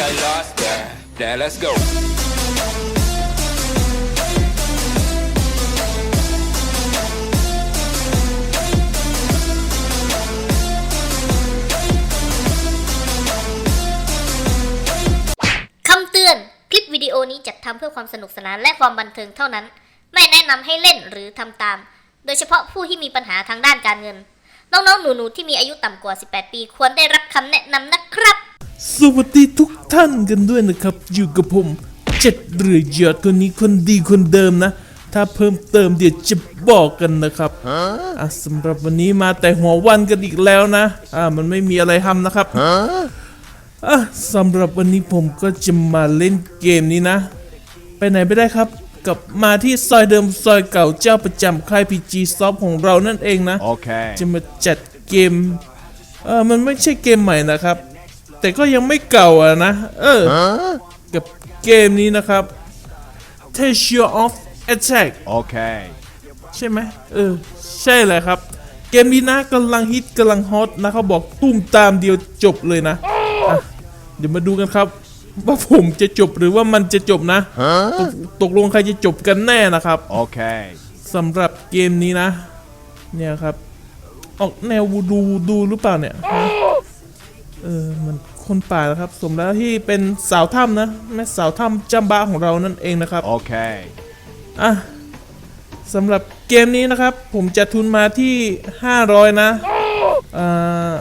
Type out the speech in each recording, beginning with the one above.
I lost there. Now let's go. คำเตือน คลิปวิดีโอนี้จัดทำเพื่อความสนุกสนานและความบันเทิงเท่านั้น ไม่แนะนำให้เล่นหรือทำตาม โดยเฉพาะผู้ที่มีปัญหาทางด้านการเงิน น้องๆ หนูๆ ที่มีอายุต่ำกว่า 18 ปี ควรได้รับคำแนะนำนะครับ สวัสดีทุกท่านกันด้วยนะครับ อยู่กับผมเจ็ดเรือยอดคนนี้คนดีคนเดิมนะ ถ้าเพิ่มเติมเดี๋ยวจะบอกกันนะครับอะสำหรับวันนี้มาแต่หัววันกันอีกแล้วนะ อ่ามันไม่มีอะไรทำนะครับอะสำหรับวันนี้ผมก็จะมาเล่นเกมนี้นะ ไปไหนไม่ได้ครับกลับมาที่ซอยเดิมซอยเก่าเจ้าประจำค่าย PG Soft ของเรานั่นเองนะ Okay. จะมาจัดเกมเออมันไม่ใช่เกมใหม่นะครับ แต่ก็ยังไม่เก่าอะนะ เออ กับเกมนี้นะครับ t a s u r of Attack Okay. ใช่ไหมเออ ใช่เลยครับ เกมนี้นะกำลังฮิตกำลังฮอตนะเขาบอกตุ้มตามเดียวจบเลยนะอะเดี๋ยวมาดูกันครับ ว่าผมจะจบหรือว่ามันจะจบนะ ตกตกลงใครจะจบกันแน่นะครับ Okay. สำหรับเกมนี้นะ เนี่ยครับ ออกแนววูดูวูดูหรือเปล่าเนี่ยฮะ เออเหมันคนป่านะครับ สมแล้วที่เป็นสาวถ้ำนะแม่สาวถ้ำจำบ้าของเรานั่นเองนะครับ Okay. อะสำหรับเกมนี้นะครับ ผมจะทุนมาที่ 500 นะอ่า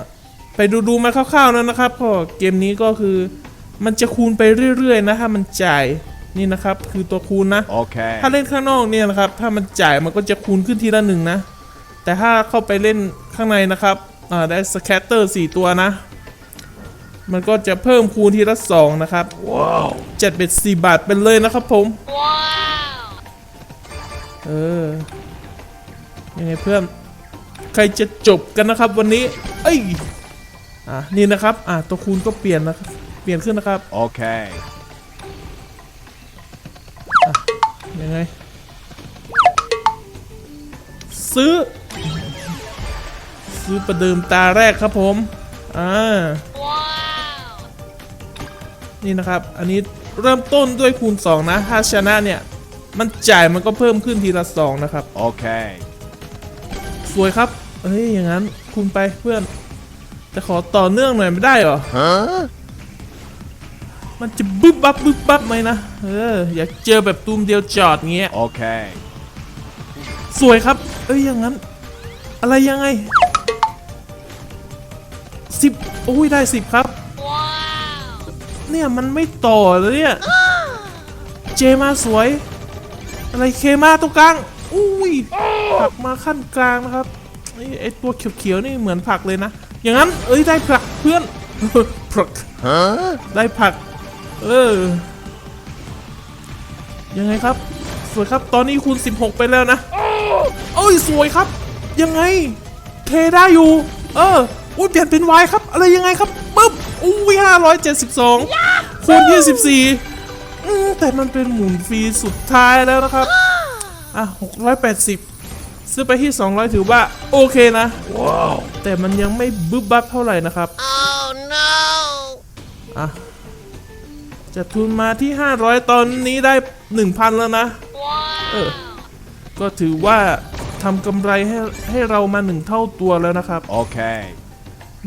ไปดูดูมาคร่าวๆนะนะครับเพราะเกมนี้ก็คือ มันจะคูณไปเรื่อยๆนะถ้ามันจ่ายนี่นะครับ คือตัวคูณนะ Okay. ถ้าเล่นข้างนอกเนี่ยนะครับ ถ้ามันจ่ายมันก็จะคูณขึ้นทีละหนึ่งนะ แต่ถ้าเข้าไปเล่นข้างในนะครับอ่าได้สแคตเตอร์สี่ตัวนะ มันก็จะเพิ่มคูณทีละสองนะครับว้าวจัดเบ็ดสี่บาทเป็นเลยนะครับผมว้าวเออยังไงเพื่อนใครจะจบกันนะครับวันนี้ เอ้ยอะนี่นะครับอะตัวคูณก็เปลี่ยนนะครับเปลี่ยนขึ้นนะครับ Okay. ยังไง ซื้อ ซื้อประเดิมตาแรกครับผม อ่า นี่นะครับ อันนี้เริ่มต้นด้วยคูณ 2 นะ ถ้าชนะเนี่ย มันจ่ายมันก็เพิ่มขึ้นทีละ 2 นะครับ Okay. สวยครับ เฮ้ย อย่างนั้นคูณไปเพื่อน แต่ขอต่อเนื่องหน่อยไม่ได้เหรอ Huh? มันจะบึ๊บบับบึ๊บบับไหมนะ เออ อยากเจอแบบตูมเดียวจอดเงี้ย Okay. สวยครับ เอ้ย อย่างนั้น อะไรยังไงสิบโอ้ย ได้สิบครับ เนี่ยมันไม่ต่อเลยเนี่ยเจมาสวย อะไรเคมาตรงกลางอุ้ยผักมาขั้นกลางนะครับไอ้ไอตัวเขียวๆนี่เหมือนผักเลยนะ อย่างนั้นเอ้ยได้ผักเพื่อนผัก Huh? ได้ผัก เออ ยังไงครับ สวยครับตอนนี้คูณ 16 ไปแล้วนะเอ้ยสวยครับ ยังไงเทได้อยู่ เอออุ้ยเปลี่ยนเป็น Y ครับ อะไรยังไงครับปึ๊บ อุ้ย572คูณ24อืมแต่มันเป็นหมุนฟรีสุดท้ายแล้วนะครับ อะ680ซื้อไปที่200ถือว่า โอเคนะ ว้าว แต่มันยังไม่บึ๊บบับเท่าไหร่นะครับอะจะทุนมาที่ 500 ตอนนี้ได้ 1,000 แล้วนะ เออ ก็ถือว่าทำกำไรให้ให้เรามาหนึ่งเท่าตัวแล้วนะครับ Okay.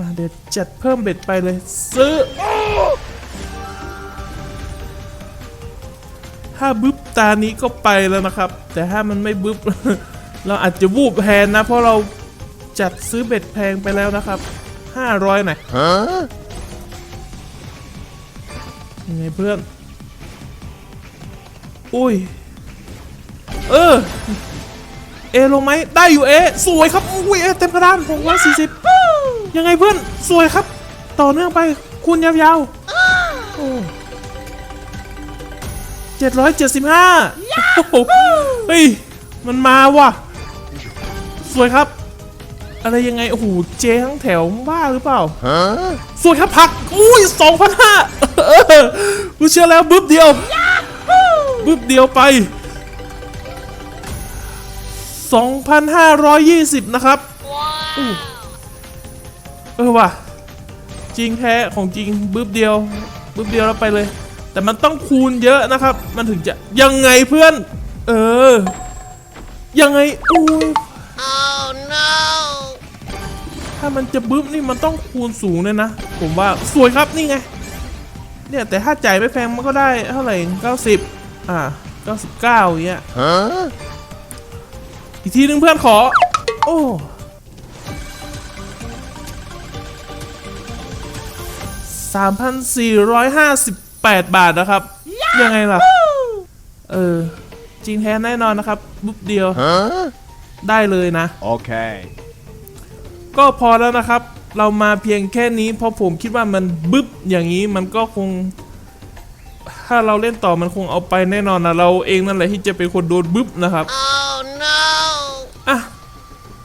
มาเดี๋ยวจัดเพิ่มเบ็ดไปเลยซื้อถ้าบึ๊บตานี้ก็ไปแล้วนะครับ แต่ถ้ามันไม่บึ๊บเราอาจจะวูบแทนนะ เพราะเราจัดซื้อเบ็ดแพงไปแล้วนะครับ500หน่อย Huh? ยังไงเพื่อน อุ้ย เออ เอลงไหมได้อยู่เอ สวยครับ อุ้ยเอเต็มกระดานหกร้อยสี่สิบ ยังไงเพื่อนสวยครับ ต่อเนื่องไปคูณยาวๆโอ้เจ็ดร้อยเจ็ดสิบห้าเฮ้ยมันมาว่ะ สวยครับ อะไรยังไง โอ้โห เจทั้งแถวบ้าหรือเปล่า Huh? สวยครับผัก อุ้ยสองพันห้ากูเชื่อแล้วบึ๊บเดียวบึ๊บเดียวไปสองพันห้าร้อยยี่สิบนะครับอู้ เออว่ะ จริงแท้ของจริงบึ๊บเดียวปุ๊บเดียวแล้วไปเลย แต่มันต้องคูณเยอะนะครับ มันถึงจะยังไงเพื่อน เออ ยังไงอู้ถ้ามันจะบึ้บนี่มันต้องคูณสูงเลยนะ ผมว่าสวยครับนี่ไง เนี่ยแต่ถ้าจ่ายไม่แพงมันก็ได้เท่าไหร่เก้าสิบอ่าเก้าสิบเก้าอย่างเงี้ยอีกทีหนึ่งเพื่อนขอ โอ้ สามพันสี่ร้อยห้าสิบแปดบาทนะครับ ยังไงล่ะ เออ จริงแท้แน่นอนนะครับบุ๊บเดียว ได้เลยนะ Okay. ก็พอแล้วนะครับ เรามาเพียงแค่นี้ เพราะผมคิดว่ามันบึ๊บอย่างนี้มันก็คง ถ้าเราเล่นต่อมันคงเอาไปแน่นอนนะเราเองนั่นแหละที่จะเป็นคนโดนบึ๊บนะครับ oh, no. อะ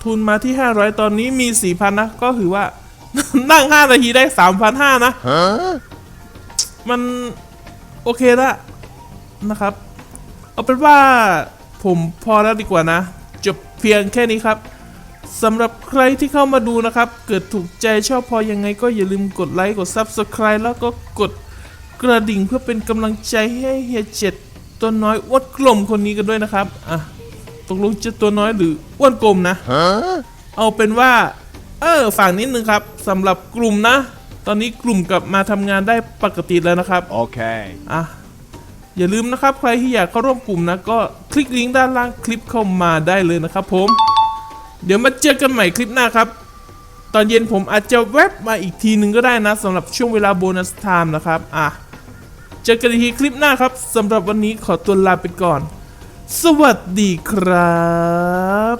ทุนมาที่ 500 ตอนนี้มี 4,000 นะ ก็ถือว่า นั่ง5นาทีได้3,500นะ มัน โอเคละนะครับ เอาเป็นว่าผมพอแล้วดีกว่านะ จบเพียงแค่นี้ครับสำหรับใครที่เข้ามาดูนะครับ เกิดถูกใจชอบพอยังไงก็อย่าลืมกดไลค์กด Subscribe แล้วก็กดกระดิ่งเพื่อเป็นกำลังใจให้เฮียเจ็ดตัวน้อยอ้วนกลมคนนี้กันด้วยนะครับ อะตกลงจะตัวน้อยหรืออ้วนกลมนะ เอาเป็นว่า เออฝากนิดนึงครับสำหรับกลุ่มนะ ตอนนี้กลุ่มกลับมาทำงานได้ปกติแล้วนะครับ Okay. อะ อย่าลืมนะครับ ใครที่อยากเข้าร่วมกลุ่มนะ ก็คลิกลิงก์ด้านล่างคลิปเข้ามาได้เลยนะครับผม เดี๋ยวมาเจอกันใหม่คลิปหน้าครับ ตอนเย็นผมอาจจะแวบมาอีกทีหนึ่งก็ได้นะสำหรับช่วงเวลาโบนัสไทม์นะครับ อะ เจอกันอีกทีคลิปหน้าครับสำหรับวันนี้ขอตัวลาไปก่อน สวัสดีครับ